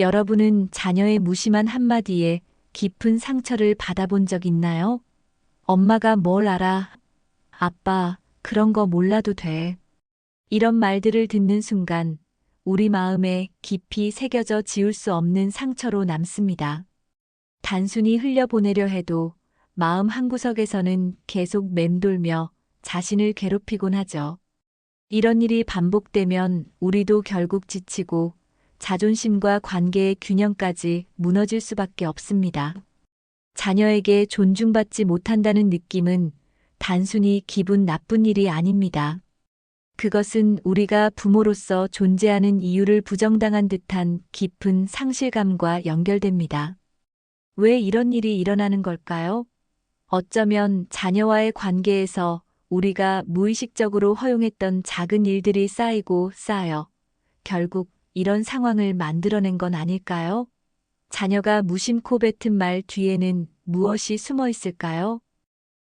여러분은 자녀의 무심한 한마디에 깊은 상처를 받아본 적 있나요? 엄마가 뭘 알아? 아빠, 그런 거 몰라도 돼. 이런 말들을 듣는 순간 우리 마음에 깊이 새겨져 지울 수 없는 상처로 남습니다. 단순히 흘려보내려 해도 마음 한구석에서는 계속 맴돌며 자신을 괴롭히곤 하죠. 이런 일이 반복되면 우리도 결국 지치고 자존심과 관계의 균형까지 무너질 수밖에 없습니다. 자녀에게 존중받지 못한다는 느낌은 단순히 기분 나쁜 일이 아닙니다. 그것은 우리가 부모로서 존재하는 이유를 부정당한 듯한 깊은 상실감과 연결됩니다. 왜 이런 일이 일어나는 걸까요? 어쩌면 자녀와의 관계에서 우리가 무의식적으로 허용했던 작은 일들이 쌓이고 쌓여 결국 이런 상황을 만들어낸 건 아닐까요? 자녀가 무심코 뱉은 말 뒤에는 무엇이 숨어 있을까요?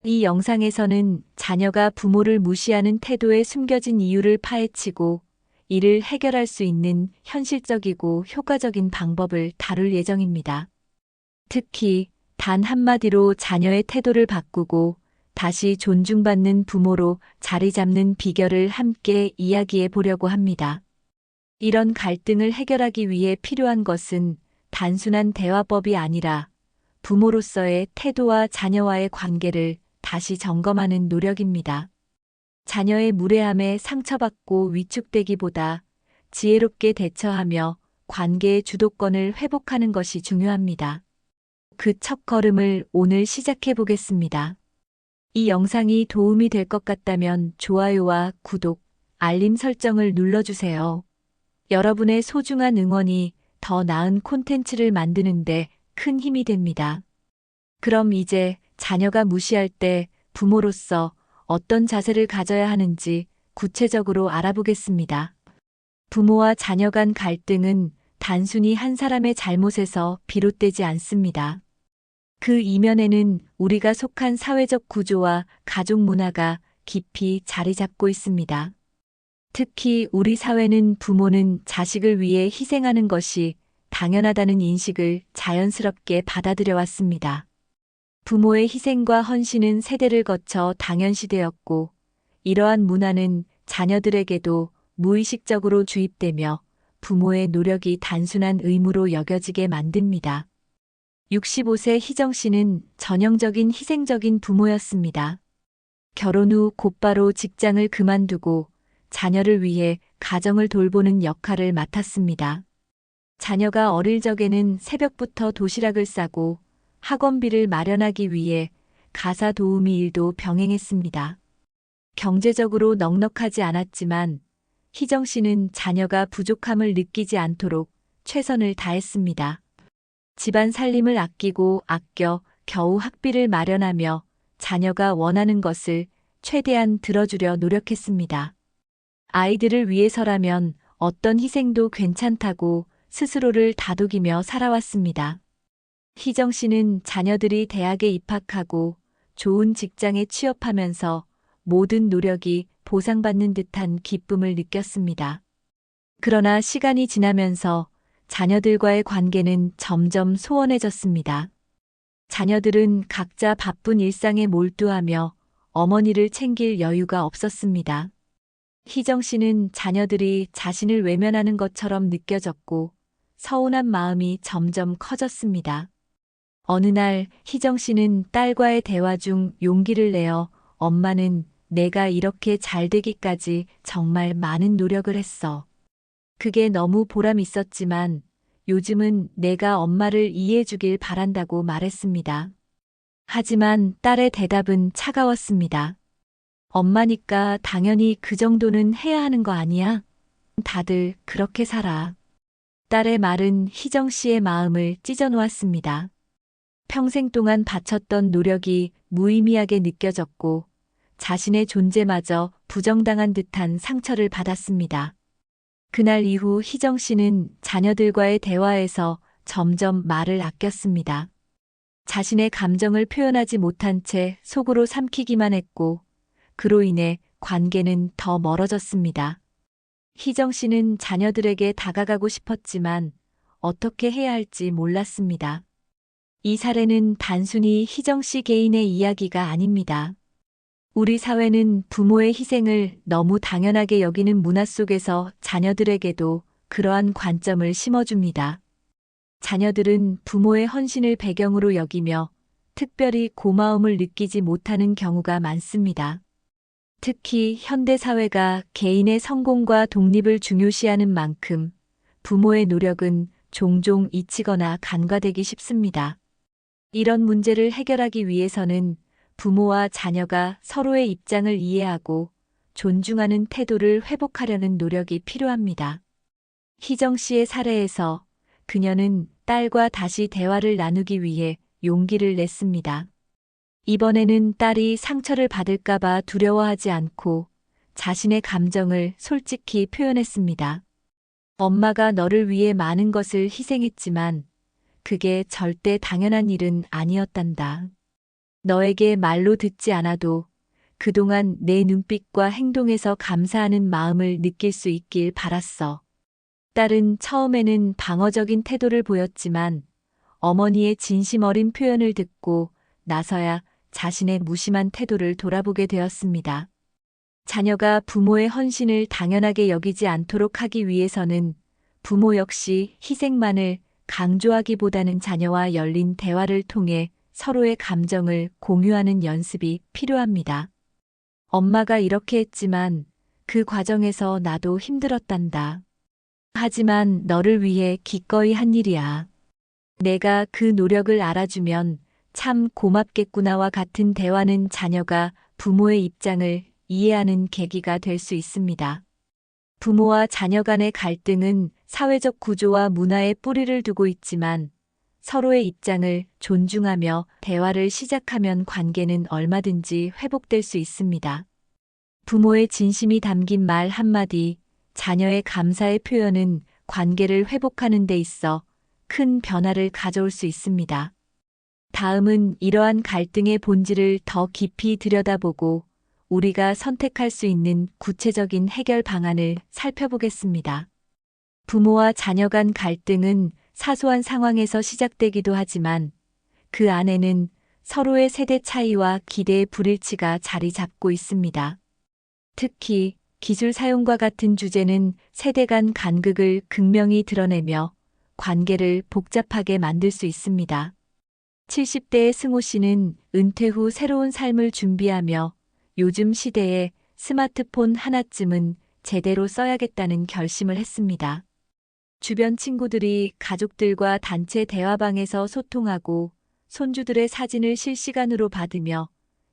이 영상에서는 자녀가 부모를 무시하는 태도에 숨겨진 이유를 파헤치고 이를 해결할 수 있는 현실적이고 효과적인 방법을 다룰 예정입니다. 특히 단 한마디로 자녀의 태도를 바꾸고 다시 존중받는 부모로 자리 잡는 비결을 함께 이야기해 보려고 합니다. 이런 갈등을 해결하기 위해 필요한 것은 단순한 대화법이 아니라 부모로서의 태도와 자녀와의 관계를 다시 점검하는 노력입니다. 자녀의 무례함에 상처받고 위축되기보다 지혜롭게 대처하며 관계의 주도권을 회복하는 것이 중요합니다. 그 첫 걸음을 오늘 시작해 보겠습니다. 이 영상이 도움이 될 것 같다면 좋아요와 구독, 알림 설정을 눌러주세요. 여러분의 소중한 응원이 더 나은 콘텐츠를 만드는데 큰 힘이 됩니다. 그럼 이제 자녀가 무시할 때 부모로서 어떤 자세를 가져야 하는지 구체적으로 알아보겠습니다. 부모와 자녀 간 갈등은 단순히 한 사람의 잘못에서 비롯되지 않습니다. 그 이면에는 우리가 속한 사회적 구조와 가족 문화가 깊이 자리 잡고 있습니다. 특히 우리 사회는 부모는 자식을 위해 희생하는 것이 당연하다는 인식을 자연스럽게 받아들여 왔습니다. 부모의 희생과 헌신은 세대를 거쳐 당연시되었고, 이러한 문화는 자녀들에게도 무의식적으로 주입되며 부모의 노력이 단순한 의무로 여겨지게 만듭니다. 65세 희정 씨는 전형적인 희생적인 부모였습니다. 결혼 후 곧바로 직장을 그만두고 자녀를 위해 가정을 돌보는 역할을 맡았습니다. 자녀가 어릴 적에는 새벽부터 도시락을 싸고 학원비를 마련하기 위해 가사 도우미 일도 병행했습니다. 경제적으로 넉넉하지 않았지만 희정 씨는 자녀가 부족함을 느끼지 않도록 최선을 다했습니다. 집안 살림을 아끼고 아껴 겨우 학비를 마련하며 자녀가 원하는 것을 최대한 들어주려 노력했습니다. 아이들을 위해서라면 어떤 희생도 괜찮다고 스스로를 다독이며 살아왔습니다. 희정 씨는 자녀들이 대학에 입학하고 좋은 직장에 취업하면서 모든 노력이 보상받는 듯한 기쁨을 느꼈습니다. 그러나 시간이 지나면서 자녀들과의 관계는 점점 소원해졌습니다. 자녀들은 각자 바쁜 일상에 몰두하며 어머니를 챙길 여유가 없었습니다. 희정 씨는 자녀들이 자신을 외면하는 것처럼 느껴졌고 서운한 마음이 점점 커졌습니다. 어느 날 희정 씨는 딸과의 대화 중 용기를 내어 엄마는 내가 이렇게 잘 되기까지 정말 많은 노력을 했어. 그게 너무 보람 있었지만 요즘은 내가 엄마를 이해해 주길 바란다고 말했습니다. 하지만 딸의 대답은 차가웠습니다. 엄마니까 당연히 그 정도는 해야 하는 거 아니야? 다들 그렇게 살아. 딸의 말은 희정 씨의 마음을 찢어놓았습니다. 평생 동안 바쳤던 노력이 무의미하게 느껴졌고 자신의 존재마저 부정당한 듯한 상처를 받았습니다. 그날 이후 희정 씨는 자녀들과의 대화에서 점점 말을 아꼈습니다. 자신의 감정을 표현하지 못한 채 속으로 삼키기만 했고 그로 인해 관계는 더 멀어졌습니다. 희정 씨는 자녀들에게 다가가고 싶었지만 어떻게 해야 할지 몰랐습니다. 이 사례는 단순히 희정 씨 개인의 이야기가 아닙니다. 우리 사회는 부모의 희생을 너무 당연하게 여기는 문화 속에서 자녀들에게도 그러한 관점을 심어줍니다. 자녀들은 부모의 헌신을 배경으로 여기며 특별히 고마움을 느끼지 못하는 경우가 많습니다. 특히 현대 사회가 개인의 성공과 독립을 중요시하는 만큼 부모의 노력은 종종 잊히거나 간과되기 쉽습니다. 이런 문제를 해결하기 위해서는 부모와 자녀가 서로의 입장을 이해하고 존중하는 태도를 회복하려는 노력이 필요합니다. 희정 씨의 사례에서 그녀는 딸과 다시 대화를 나누기 위해 용기를 냈습니다. 이번에는 딸이 상처를 받을까봐 두려워하지 않고 자신의 감정을 솔직히 표현했습니다. 엄마가 너를 위해 많은 것을 희생했지만 그게 절대 당연한 일은 아니었단다. 너에게 말로 듣지 않아도 그동안 내 눈빛과 행동에서 감사하는 마음을 느낄 수 있길 바랐어. 딸은 처음에는 방어적인 태도를 보였지만 어머니의 진심 어린 표현을 듣고 나서야 자신의 무심한 태도를 돌아보게 되었습니다. 자녀가 부모의 헌신을 당연하게 여기지 않도록 하기 위해서는 부모 역시 희생만을 강조하기보다는 자녀와 열린 대화를 통해 서로의 감정을 공유하는 연습이 필요합니다. 엄마가 이렇게 했지만 그 과정에서 나도 힘들었단다. 하지만 너를 위해 기꺼이 한 일이야. 내가 그 노력을 알아주면 참 고맙겠구나와 같은 대화는 자녀가 부모의 입장을 이해하는 계기가 될 수 있습니다. 부모와 자녀 간의 갈등은 사회적 구조와 문화에 뿌리를 두고 있지만 서로의 입장을 존중하며 대화를 시작하면 관계는 얼마든지 회복될 수 있습니다. 부모의 진심이 담긴 말 한마디, 자녀의 감사의 표현은 관계를 회복하는 데 있어 큰 변화를 가져올 수 있습니다. 다음은 이러한 갈등의 본질을 더 깊이 들여다보고 우리가 선택할 수 있는 구체적인 해결 방안을 살펴보겠습니다. 부모와 자녀 간 갈등은 사소한 상황에서 시작되기도 하지만 그 안에는 서로의 세대 차이와 기대의 불일치가 자리 잡고 있습니다. 특히 기술 사용과 같은 주제는 세대 간 간극을 극명히 드러내며 관계를 복잡하게 만들 수 있습니다. 70대의 승호 씨는 은퇴 후 새로운 삶을 준비하며 요즘 시대에 스마트폰 하나쯤은 제대로 써야겠다는 결심을 했습니다. 주변 친구들이 가족들과 단체 대화방에서 소통하고 손주들의 사진을 실시간으로 받으며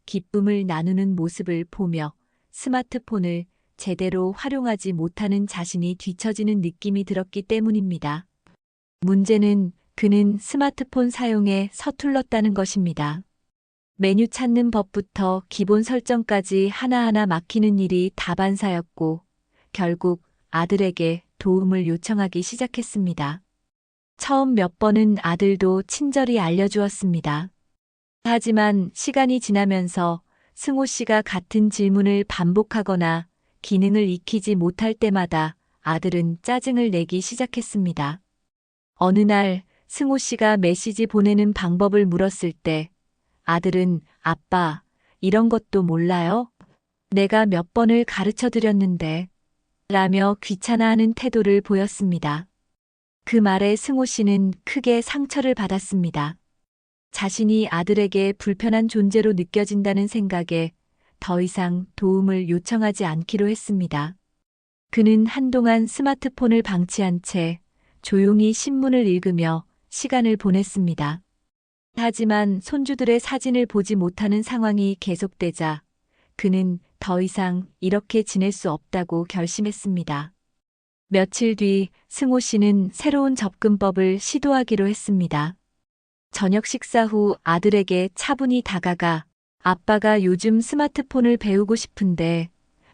기쁨을 나누는 모습을 보며 스마트폰을 제대로 활용하지 못하는 자신이 뒤처지는 느낌이 들었기 때문입니다. 문제는 그는 스마트폰 사용에 서툴렀다는 것입니다. 메뉴 찾는 법부터 기본 설정까지 하나하나 막히는 일이 다반사였고 결국 아들에게 도움을 요청하기 시작했습니다. 처음 몇 번은 아들도 친절히 알려주었습니다. 하지만 시간이 지나면서 승호 씨가 같은 질문을 반복하거나 기능을 익히지 못할 때마다 아들은 짜증을 내기 시작했습니다. 어느 날 승호 씨가 메시지 보내는 방법을 물었을 때 아들은 아빠, 이런 것도 몰라요? 내가 몇 번을 가르쳐 드렸는데 라며 귀찮아하는 태도를 보였습니다. 그 말에 승호 씨는 크게 상처를 받았습니다. 자신이 아들에게 불편한 존재로 느껴진다는 생각에 더 이상 도움을 요청하지 않기로 했습니다. 그는 한동안 스마트폰을 방치한 채 조용히 신문을 읽으며 시간을 보냈습니다. 하지만 손주들의 사진을 보지 못하는 상황이 계속되자 그는 더 이상 이렇게 지낼 수 없다고 결심했습니다. 며칠 뒤 승호 씨는 새로운 접근법을 시도하기로 했습니다. 저녁 식사 후 아들에게 차분히 다가가 아빠가 요즘 스마트폰을 배우고 싶은데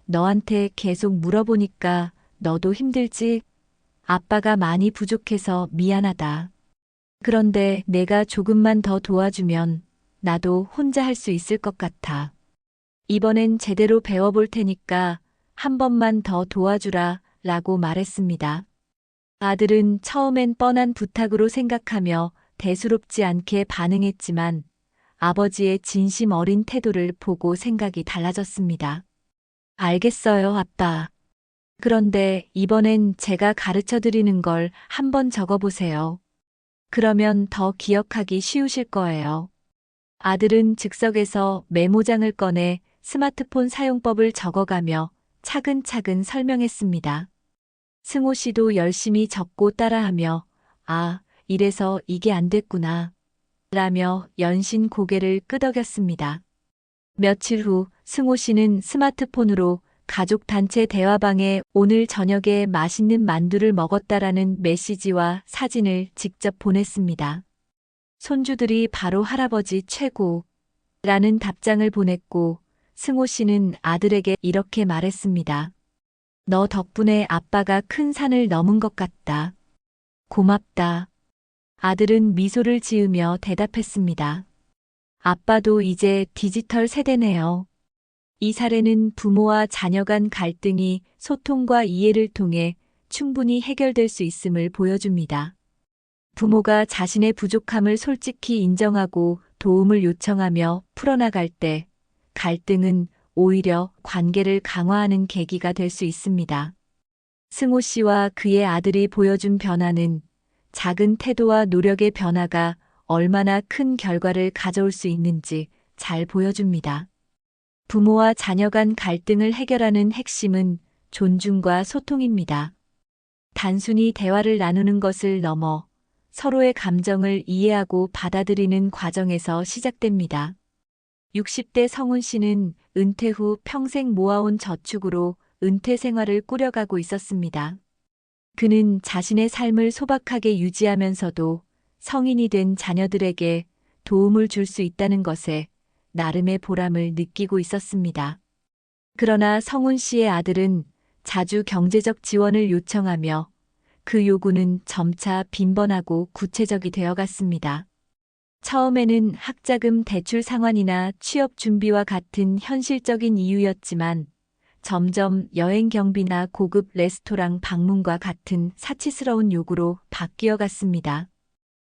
너한테 계속 물어보니까 너도 힘들지? 아빠가 많이 부족해서 미안하다. 그런데 내가 조금만 더 도와주면 나도 혼자 할 수 있을 것 같아. 이번엔 제대로 배워볼 테니까 한 번만 더 도와주라 라고 말했습니다. 아들은 처음엔 뻔한 부탁으로 생각하며 대수롭지 않게 반응했지만 아버지의 진심 어린 태도를 보고 생각이 달라졌습니다. 알겠어요, 아빠. 그런데 이번엔 제가 가르쳐 드리는 걸 한번 적어보세요. 그러면 더 기억하기 쉬우실 거예요. 아들은 즉석에서 메모장을 꺼내 스마트폰 사용법을 적어가며 차근차근 설명했습니다. 승호 씨도 열심히 적고 따라하며, 아, 이래서 이게 안 됐구나. 라며 연신 고개를 끄덕였습니다. 며칠 후 승호 씨는 스마트폰으로 가족 단체 대화방에 오늘 저녁에 맛있는 만두를 먹었다라는 메시지와 사진을 직접 보냈습니다. 손주들이 바로 할아버지 최고 라는 답장을 보냈고 승호 씨는 아들에게 이렇게 말했습니다. 너 덕분에 아빠가 큰 산을 넘은 것 같다. 고맙다. 아들은 미소를 지으며 대답했습니다. 아빠도 이제 디지털 세대네요. 이 사례는 부모와 자녀 간 갈등이 소통과 이해를 통해 충분히 해결될 수 있음을 보여줍니다. 부모가 자신의 부족함을 솔직히 인정하고 도움을 요청하며 풀어나갈 때 갈등은 오히려 관계를 강화하는 계기가 될 수 있습니다. 승호 씨와 그의 아들이 보여준 변화는 작은 태도와 노력의 변화가 얼마나 큰 결과를 가져올 수 있는지 잘 보여줍니다. 부모와 자녀 간 갈등을 해결하는 핵심은 존중과 소통입니다. 단순히 대화를 나누는 것을 넘어 서로의 감정을 이해하고 받아들이는 과정에서 시작됩니다. 60대 성훈 씨는 은퇴 후 평생 모아온 저축으로 은퇴 생활을 꾸려가고 있었습니다. 그는 자신의 삶을 소박하게 유지하면서도 성인이 된 자녀들에게 도움을 줄 수 있다는 것에 나름의 보람을 느끼고 있었습니다. 그러나 성훈 씨의 아들은 자주 경제적 지원을 요청하며 그 요구는 점차 빈번하고 구체적이 되어갔습니다. 처음에는 학자금 대출 상환이나 취업 준비와 같은 현실적인 이유였지만 점점 여행 경비나 고급 레스토랑 방문과 같은 사치스러운 요구로 바뀌어 갔습니다.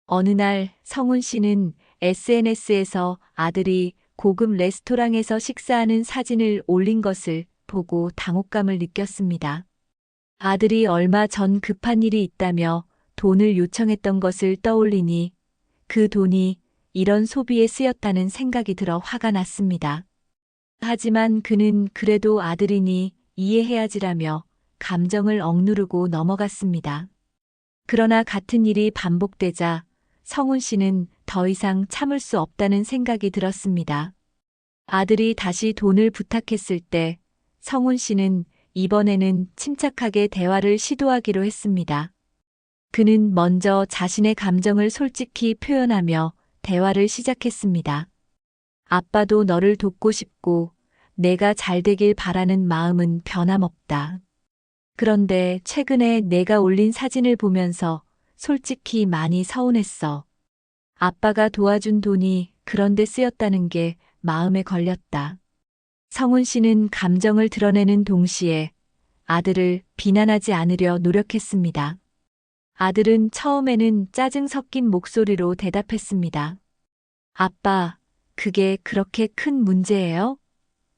어느 날 성훈 씨는 SNS에서 아들이 고급 레스토랑에서 식사하는 사진을 올린 것을 보고 당혹감을 느꼈습니다. 아들이 얼마 전 급한 일이 있다며 돈을 요청했던 것을 떠올리니 그 돈이 이런 소비에 쓰였다는 생각이 들어 화가 났습니다. 하지만 그는 그래도 아들이니 이해해야지라며 감정을 억누르고 넘어갔습니다. 그러나 같은 일이 반복되자 성훈 씨는 더 이상 참을 수 없다는 생각이 들었습니다. 아들이 다시 돈을 부탁했을 때 성훈 씨는 이번에는 침착하게 대화를 시도하기로 했습니다. 그는 먼저 자신의 감정을 솔직히 표현하며 대화를 시작했습니다. 아빠도 너를 돕고 싶고 내가 잘 되길 바라는 마음은 변함없다. 그런데 최근에 내가 올린 사진을 보면서 솔직히 많이 서운했어. 아빠가 도와준 돈이 그런데 쓰였다는 게 마음에 걸렸다. 성훈 씨는 감정을 드러내는 동시에 아들을 비난하지 않으려 노력했습니다. 아들은 처음에는 짜증 섞인 목소리로 대답했습니다. 아빠, 그게 그렇게 큰 문제예요?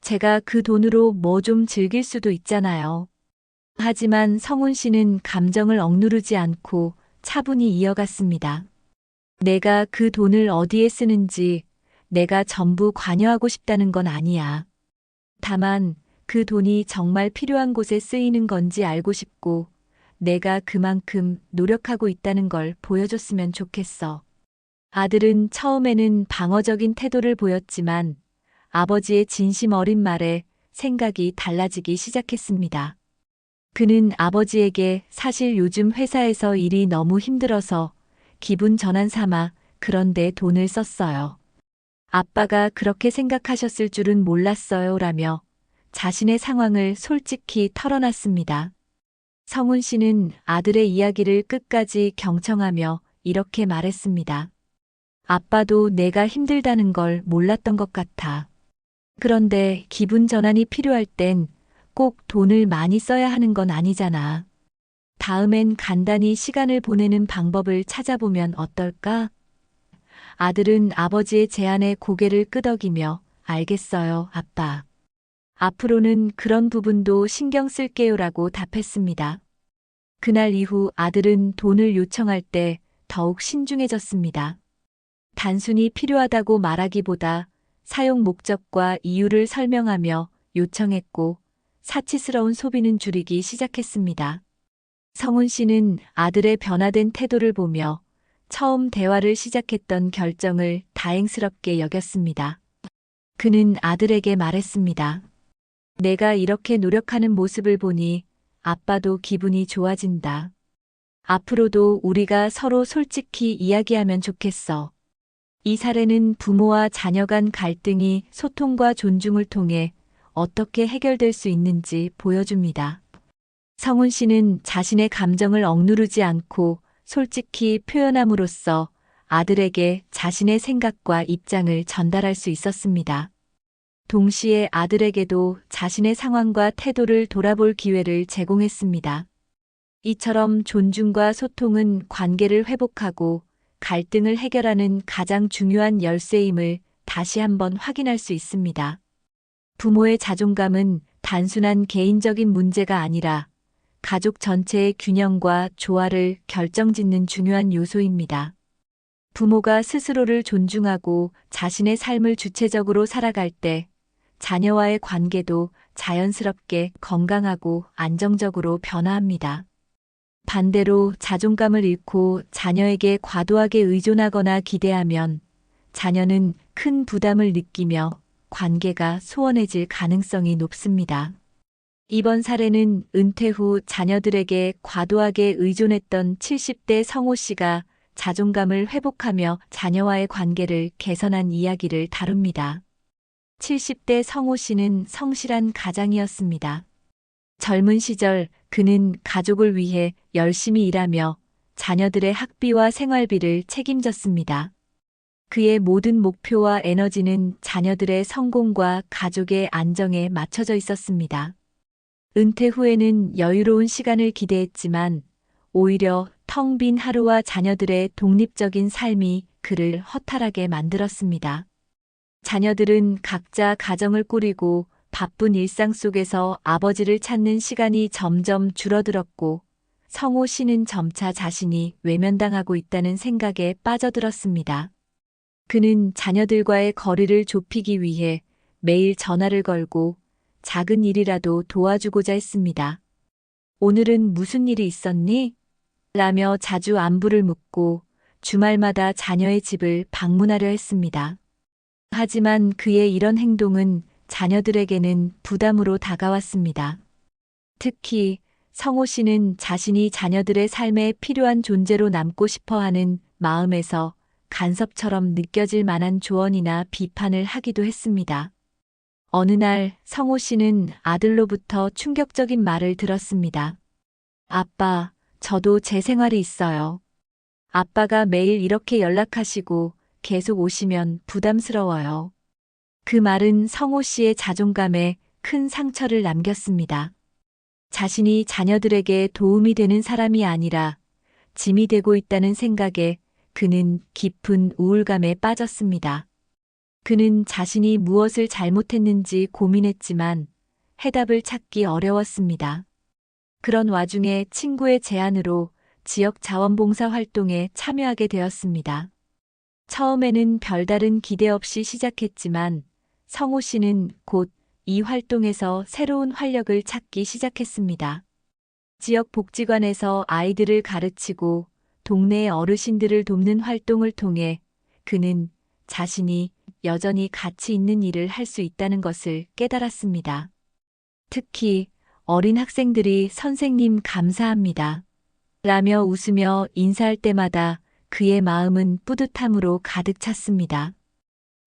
제가 그 돈으로 뭐 좀 즐길 수도 있잖아요. 하지만 성훈 씨는 감정을 억누르지 않고 차분히 이어갔습니다. 내가 그 돈을 어디에 쓰는지 내가 전부 관여하고 싶다는 건 아니야. 다만 그 돈이 정말 필요한 곳에 쓰이는 건지 알고 싶고 내가 그만큼 노력하고 있다는 걸 보여줬으면 좋겠어. 아들은 처음에는 방어적인 태도를 보였지만 아버지의 진심 어린 말에 생각이 달라지기 시작했습니다. 그는 아버지에게 사실 요즘 회사에서 일이 너무 힘들어서 기분 전환 삼아 그런데 돈을 썼어요. 아빠가 그렇게 생각하셨을 줄은 몰랐어요 라며 자신의 상황을 솔직히 털어놨습니다. 성훈 씨는 아들의 이야기를 끝까지 경청하며 이렇게 말했습니다. 아빠도 내가 힘들다는 걸 몰랐던 것 같아. 그런데 기분 전환이 필요할 땐 꼭 돈을 많이 써야 하는 건 아니잖아. 다음엔 간단히 시간을 보내는 방법을 찾아보면 어떨까? 아들은 아버지의 제안에 고개를 끄덕이며 알겠어요, 아빠. 앞으로는 그런 부분도 신경 쓸게요라고 답했습니다. 그날 이후 아들은 돈을 요청할 때 더욱 신중해졌습니다. 단순히 필요하다고 말하기보다 사용 목적과 이유를 설명하며 요청했고 사치스러운 소비는 줄이기 시작했습니다. 성훈 씨는 아들의 변화된 태도를 보며 처음 대화를 시작했던 결정을 다행스럽게 여겼습니다. 그는 아들에게 말했습니다. 내가 이렇게 노력하는 모습을 보니 아빠도 기분이 좋아진다. 앞으로도 우리가 서로 솔직히 이야기하면 좋겠어. 이 사례는 부모와 자녀 간 갈등이 소통과 존중을 통해 어떻게 해결될 수 있는지 보여줍니다. 성훈 씨는 자신의 감정을 억누르지 않고 솔직히 표현함으로써 아들에게 자신의 생각과 입장을 전달할 수 있었습니다. 동시에 아들에게도 자신의 상황과 태도를 돌아볼 기회를 제공했습니다. 이처럼 존중과 소통은 관계를 회복하고 갈등을 해결하는 가장 중요한 열쇠임을 다시 한번 확인할 수 있습니다. 부모의 자존감은 단순한 개인적인 문제가 아니라 가족 전체의 균형과 조화를 결정짓는 중요한 요소입니다. 부모가 스스로를 존중하고 자신의 삶을 주체적으로 살아갈 때 자녀와의 관계도 자연스럽게 건강하고 안정적으로 변화합니다. 반대로 자존감을 잃고 자녀에게 과도하게 의존하거나 기대하면 자녀는 큰 부담을 느끼며 관계가 소원해질 가능성이 높습니다. 이번 사례는 은퇴 후 자녀들에게 과도하게 의존했던 70대 성호 씨가 자존감을 회복하며 자녀와의 관계를 개선한 이야기를 다룹니다. 70대 성호 씨는 성실한 가장이었습니다. 젊은 시절 그는 가족을 위해 열심히 일하며 자녀들의 학비와 생활비를 책임졌습니다. 그의 모든 목표와 에너지는 자녀들의 성공과 가족의 안정에 맞춰져 있었습니다. 은퇴 후에는 여유로운 시간을 기대했지만 오히려 텅 빈 하루와 자녀들의 독립적인 삶이 그를 허탈하게 만들었습니다. 자녀들은 각자 가정을 꾸리고 바쁜 일상 속에서 아버지를 찾는 시간이 점점 줄어들었고 성호 씨는 점차 자신이 외면당하고 있다는 생각에 빠져들었습니다. 그는 자녀들과의 거리를 좁히기 위해 매일 전화를 걸고 작은 일이라도 도와주고자 했습니다. 오늘은 무슨 일이 있었니? 라며 자주 안부를 묻고 주말마다 자녀의 집을 방문하려 했습니다. 하지만 그의 이런 행동은 자녀들에게는 부담으로 다가왔습니다. 특히 성호 씨는 자신이 자녀들의 삶에 필요한 존재로 남고 싶어 하는 마음에서 간섭처럼 느껴질 만한 조언이나 비판을 하기도 했습니다. 어느 날 성호 씨는 아들로부터 충격적인 말을 들었습니다. 아빠, 저도 제 생활이 있어요. 아빠가 매일 이렇게 연락하시고 계속 오시면 부담스러워요. 그 말은 성호 씨의 자존감에 큰 상처를 남겼습니다. 자신이 자녀들에게 도움이 되는 사람이 아니라 짐이 되고 있다는 생각에 그는 깊은 우울감에 빠졌습니다. 그는 자신이 무엇을 잘못했는지 고민했지만 해답을 찾기 어려웠습니다. 그런 와중에 친구의 제안으로 지역 자원봉사 활동에 참여하게 되었습니다. 처음에는 별다른 기대 없이 시작했지만 성호 씨는 곧 이 활동에서 새로운 활력을 찾기 시작했습니다. 지역 복지관에서 아이들을 가르치고 동네 어르신들을 돕는 활동을 통해 그는 자신이 여전히 가치 있는 일을 할 수 있다는 것을 깨달았습니다. 특히 어린 학생들이 선생님 감사합니다. 라며 웃으며 인사할 때마다 그의 마음은 뿌듯함으로 가득 찼습니다.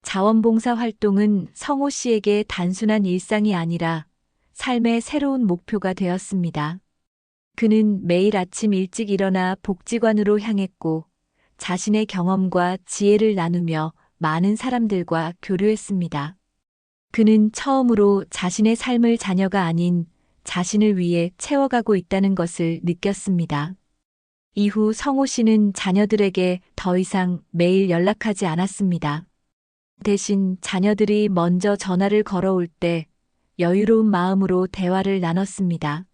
자원봉사 활동은 성호 씨에게 단순한 일상이 아니라 삶의 새로운 목표가 되었습니다. 그는 매일 아침 일찍 일어나 복지관으로 향했고 자신의 경험과 지혜를 나누며 많은 사람들과 교류했습니다. 그는 처음으로 자신의 삶을 자녀가 아닌 자신을 위해 채워가고 있다는 것을 느꼈습니다. 이후 성호 씨는 자녀들에게 더 이상 매일 연락하지 않았습니다. 대신 자녀들이 먼저 전화를 걸어올 때 여유로운 마음으로 대화를 나눴습니다.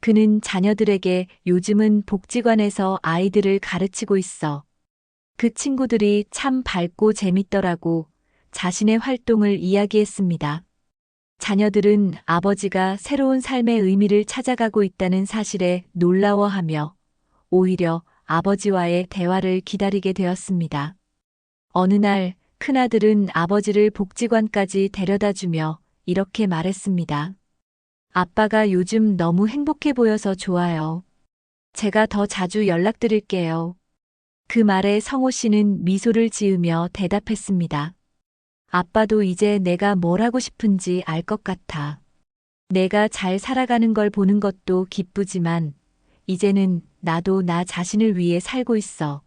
그는 자녀들에게 요즘은 복지관에서 아이들을 가르치고 있어. 그 친구들이 참 밝고 재밌더라고 자신의 활동을 이야기했습니다. 자녀들은 아버지가 새로운 삶의 의미를 찾아가고 있다는 사실에 놀라워하며 오히려 아버지와의 대화를 기다리게 되었습니다. 어느 날 큰아들은 아버지를 복지관까지 데려다 주며 이렇게 말했습니다. 아빠가 요즘 너무 행복해 보여서 좋아요. 제가 더 자주 연락드릴게요. 그 말에 성호 씨는 미소를 지으며 대답했습니다. 아빠도 이제 내가 뭘 하고 싶은지 알 것 같아. 내가 잘 살아가는 걸 보는 것도 기쁘지만, 이제는 나도 나 자신을 위해 살고 있어.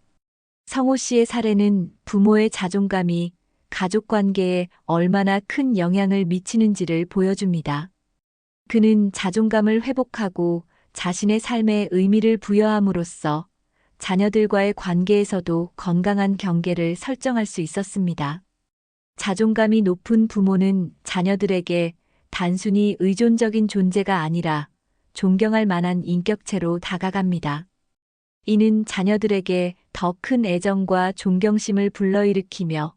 성호 씨의 사례는 부모의 자존감이 가족 관계에 얼마나 큰 영향을 미치는지를 보여줍니다. 그는 자존감을 회복하고 자신의 삶에 의미를 부여함으로써 자녀들과의 관계에서도 건강한 경계를 설정할 수 있었습니다. 자존감이 높은 부모는 자녀들에게 단순히 의존적인 존재가 아니라 존경할 만한 인격체로 다가갑니다. 이는 자녀들에게 더 큰 애정과 존경심을 불러일으키며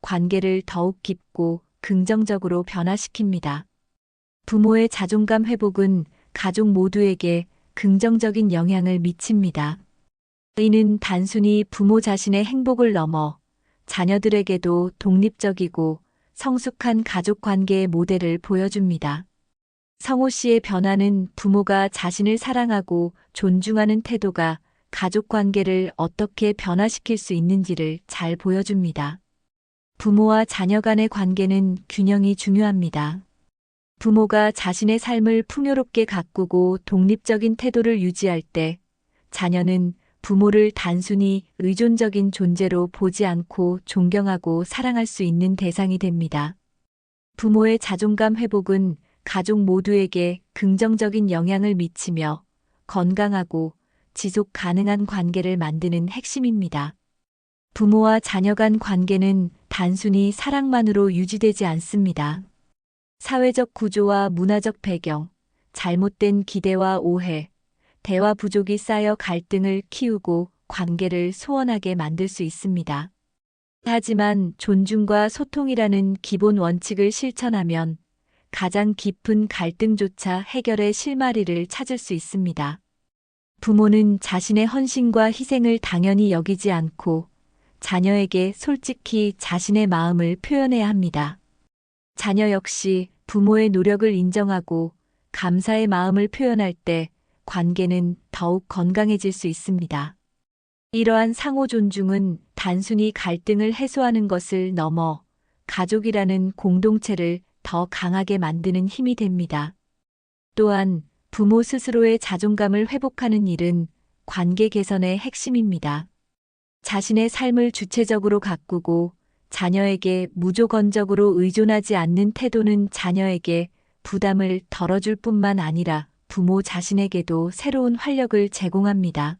관계를 더욱 깊고 긍정적으로 변화시킵니다. 부모의 자존감 회복은 가족 모두에게 긍정적인 영향을 미칩니다. 이는 단순히 부모 자신의 행복을 넘어 자녀들에게도 독립적이고 성숙한 가족 관계의 모델을 보여줍니다. 성호 씨의 변화는 부모가 자신을 사랑하고 존중하는 태도가 가족 관계를 어떻게 변화시킬 수 있는지를 잘 보여줍니다. 부모와 자녀 간의 관계는 균형이 중요합니다. 부모가 자신의 삶을 풍요롭게 가꾸고 독립적인 태도를 유지할 때 자녀는 부모를 단순히 의존적인 존재로 보지 않고 존경하고 사랑할 수 있는 대상이 됩니다. 부모의 자존감 회복은 가족 모두에게 긍정적인 영향을 미치며 건강하고 지속 가능한 관계를 만드는 핵심입니다. 부모와 자녀 간 관계는 단순히 사랑만으로 유지되지 않습니다. 사회적 구조와 문화적 배경, 잘못된 기대와 오해, 대화 부족이 쌓여 갈등을 키우고 관계를 소원하게 만들 수 있습니다. 하지만 존중과 소통이라는 기본 원칙을 실천하면 가장 깊은 갈등조차 해결의 실마리를 찾을 수 있습니다. 부모는 자신의 헌신과 희생을 당연히 여기지 않고 자녀에게 솔직히 자신의 마음을 표현해야 합니다. 자녀 역시 부모의 노력을 인정하고 감사의 마음을 표현할 때 관계는 더욱 건강해질 수 있습니다. 이러한 상호 존중은 단순히 갈등을 해소하는 것을 넘어 가족이라는 공동체를 더 강하게 만드는 힘이 됩니다. 또한 부모 스스로의 자존감을 회복하는 일은 관계 개선의 핵심입니다. 자신의 삶을 주체적으로 가꾸고 자녀에게 무조건적으로 의존하지 않는 태도는 자녀에게 부담을 덜어줄 뿐만 아니라 부모 자신에게도 새로운 활력을 제공합니다.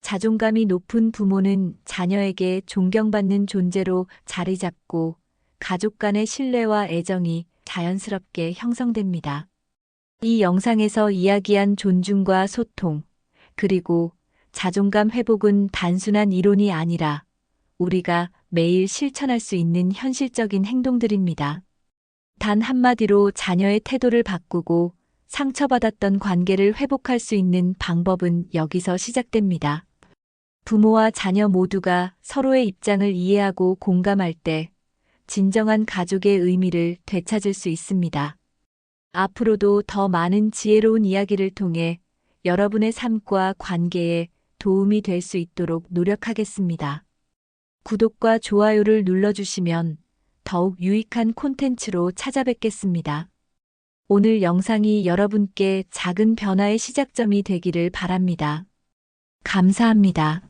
자존감이 높은 부모는 자녀에게 존경받는 존재로 자리 잡고 가족 간의 신뢰와 애정이 자연스럽게 형성됩니다. 이 영상에서 이야기한 존중과 소통, 그리고 자존감 회복은 단순한 이론이 아니라 우리가 매일 실천할 수 있는 현실적인 행동들입니다. 단 한마디로 자녀의 태도를 바꾸고 상처받았던 관계를 회복할 수 있는 방법은 여기서 시작됩니다. 부모와 자녀 모두가 서로의 입장을 이해하고 공감할 때 진정한 가족의 의미를 되찾을 수 있습니다. 앞으로도 더 많은 지혜로운 이야기를 통해 여러분의 삶과 관계에 도움이 될 수 있도록 노력하겠습니다. 구독과 좋아요를 눌러주시면 더욱 유익한 콘텐츠로 찾아뵙겠습니다. 오늘 영상이 여러분께 작은 변화의 시작점이 되기를 바랍니다. 감사합니다.